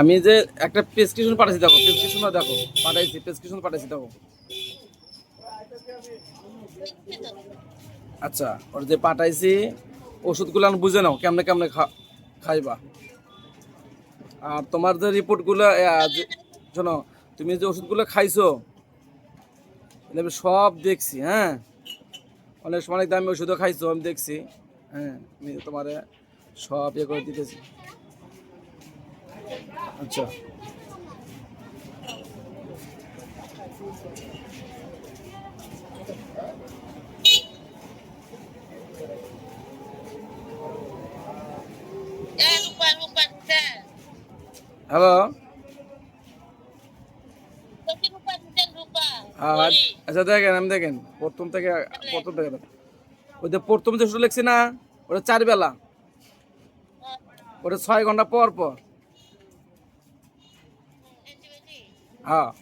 আমি যে একটা প্রেসক্রিপশন পাঠাইছি, দেখো প্রেসক্রিপশন দেখো, পাঠাইছি প্রেসক্রিপশন পাঠাইছি, দেখো। আচ্ছা ওর যে পাঠাইছি, ওষুধগুলো আমি বুঝে নাও, কেমনে কেমনে খাইবা। আর তোমার যে রিপোর্টগুলো শোনো, তুমি যে ওষুধগুলো খাইছো আমি সব দেখছি হ্যাঁ? অনেক অনেক দামি ওষুধও খাইছো, আমি দেখছি হ্যাঁ? আমি তোমার সব ইয়ে করে দিতেছি। আচ্ছা। হ্যালো। আচ্ছা দেখেন, আমি দেখেন, প্রথম থেকে প্রথম থেকে ওই যে প্রথম যে ওষুধ লিখছি না, ওটা চার বেলা ওটা ছয় ঘণ্টা পর পর হ্যাঁ।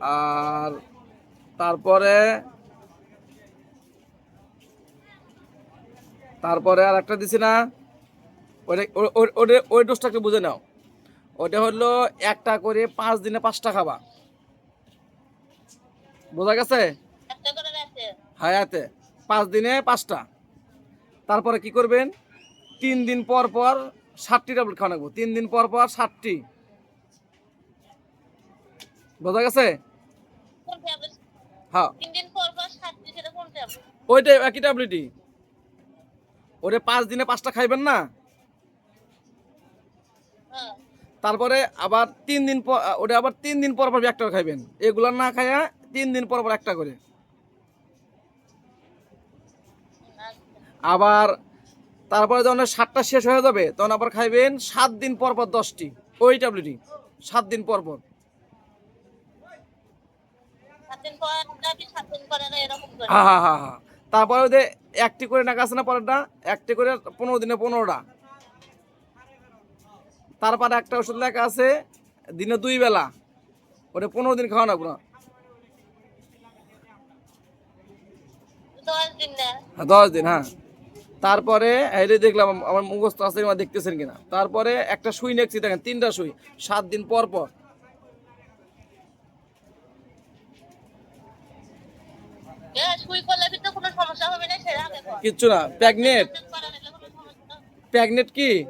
আর তারপরে তারপরে আর একটা দিছি না। ওটা ও- ও- ওটা ওই ডোজটাকে বুঝে নাও। ওটা হলো একটা করে পাঁচ দিনে পাঁচটা খাবা। বোঝা গেছে? একটা হায়াতে পাঁচ দিনে পাঁচটা। তারপরে কি করবেন? তিন দিন পর পর ষাটটি ট্যাবলেট খাওয়া লাগবো। তিন দিন পর পর ষাটটি বোঝা গেছে? হ্যাঁ? ওইটাই একই ট্যাবলেটই ওরে পাঁচ দিনে পাঁচটা খাইবেন না? হ্যাঁ। তারপরে আবার তিন দিন পর ওটা আবার তিন দিন পর পর একটা খাইবেন। এগুলা না খাইয়া তিন দিন পর পর একটা করে। আবার তারপরে যখন সাতটা শেষ হয়ে যাবে তখন আবার খাইবেন সাত দিন পর পর দশটি। ওই ট্যাবলেটই সাত দিন পর পর সাত দিন পর রাখি, সাত দিন পরে না, এরকম করে। হ্যাঁ হ্যাঁ হ্যাঁ হ্যাঁ তারপরে ওদের একটি করে নাকা আছে না পরেরটা একটি করে পনেরো দিনে পনেরোটা। তারপরে একটা ওষুধ লেখা আছে দিনে দুই বেলা। ওটা পনেরো দিন খাওয়া না কোনো দশ দিন হ্যাঁ, দশ দিন হ্যাঁ। তারপরে দেখলাম আমার মুখস্থ আছে দেখতেছেন কিনা? তারপরে একটা সুই নেছি দেখেন তিনটা সুই। সাত দিন পর পর এ, সুই করলে কিন্তু কোনো সমস্যা হবে না, সেটা আগে কর। কিচ্ছু না। প্যাগনেট। প্যাগনেট কি?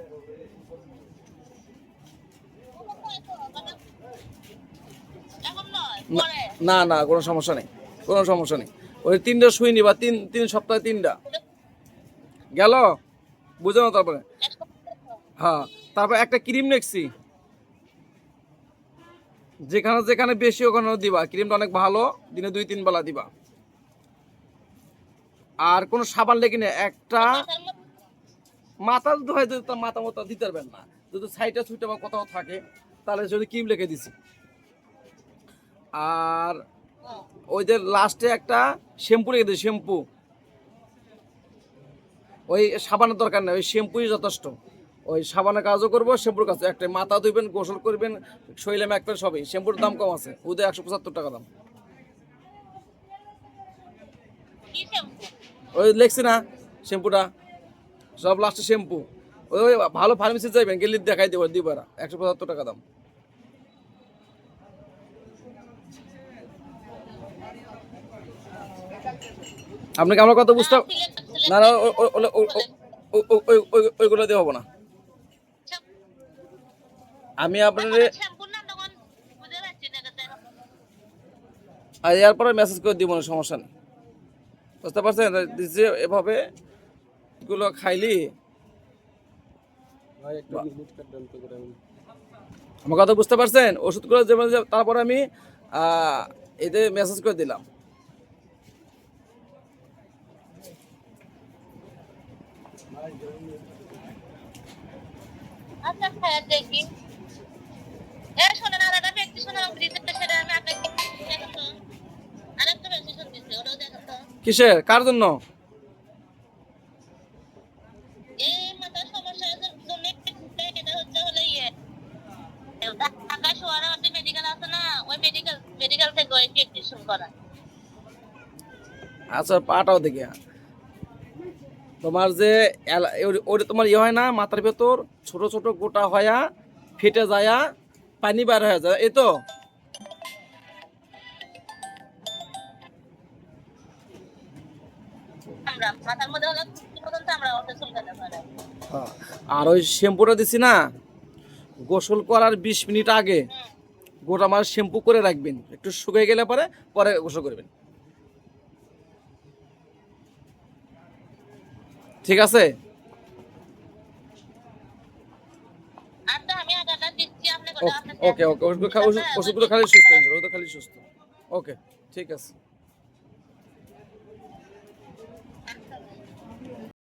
না- না কোনো সমস্যা নেই। কোনো সমস্যা নেই। ওই তিনটা সুই নিবা তিন তিন সপ্তাহে তিনটা। গেল? বুঝো না তারপরে। হ্যাঁ তারপর একটা ক্রিম নেছি যেখানে যেখানে বেশি ওখানে দিবা। ক্রিমটা অনেক ভালো দিনে দুই তিন বেলা দিবা। আর কোনো সাবান লেগে না একটা মধ্যে মাথা যদি তার মাথা মতো দিতে পারবেন না। যদি সাইডে ছুটে বা কোথাও থাকে তাহলে যদি ক্রিম লিখে দিছি। আর। ওই যে লাস্টে একটা শ্যাম্পু রেখে দিই শ্যাম্পু। ওই সাবানের দরকার নেই ওই শ্যাম্পুই যথেষ্ট। ওই সাবানের কাজও করব শ্যাম্পুর কাজ একটা মাথা ধুইবেন গোসল করবেন শরীরে ম্যাকবেন সবই। শ্যাম্পুর দাম কম আছে ওদের একশো পঁচাত্তর টাকা দাম। কি শ্যাম্পু? ওই লেখছি না শ্যাম্পুটা। সব লাস্টে শ্যাম্পু। ওই ওই ভালো ফার্মেসি যাইবেন গেলে দেখাই দেবো দিবার একশো পঁচাত্তর টাকা দাম। আপনি কি আমার কথা বুঝতে সিলেট না না ওইগুলো দিয়ে হবে না। আমি আপনার আর এরপরে মেসেজ করে দিব না সমস্যা নেই। বুঝতে পারছেন? যে এভাবে গুলো খাইলি আমার কথা বুঝতে পারছেন? ওষুধগুলো যেমন যে- তারপরে আমি আহ, এতে মেসেজ করে দিলাম। আচ্ছা, খায়া দেখি। এ, শোনেন, আর একটা আমার দিতে, আমি আপনাকে ওটাও দেখো তো। কিসের? কার জন্য? ইয়ে। আচ্ছা পাটাও দেখি। তোমার যে ওটা তোমার ইয়ে হয় না মাথার ভেতর ছোট ছোট গোটা হয়া ফেটে যায়া পানি বার হয়ে যায় এই তো? আর ওই শ্যাম্পুটা দিছি না গোসল করার বিশ মিনিট আগে গোটা মাছ শ্যাম্পু করে রাখবেন একটু শুকিয়ে গেলে পরে পরে গোসল করবেন। ঠিক আছে? ওকে ওকে ওষুধগুলো খালি সুস্থ ওষুধ খালি সুস্থ। ওকে ঠিক আছে।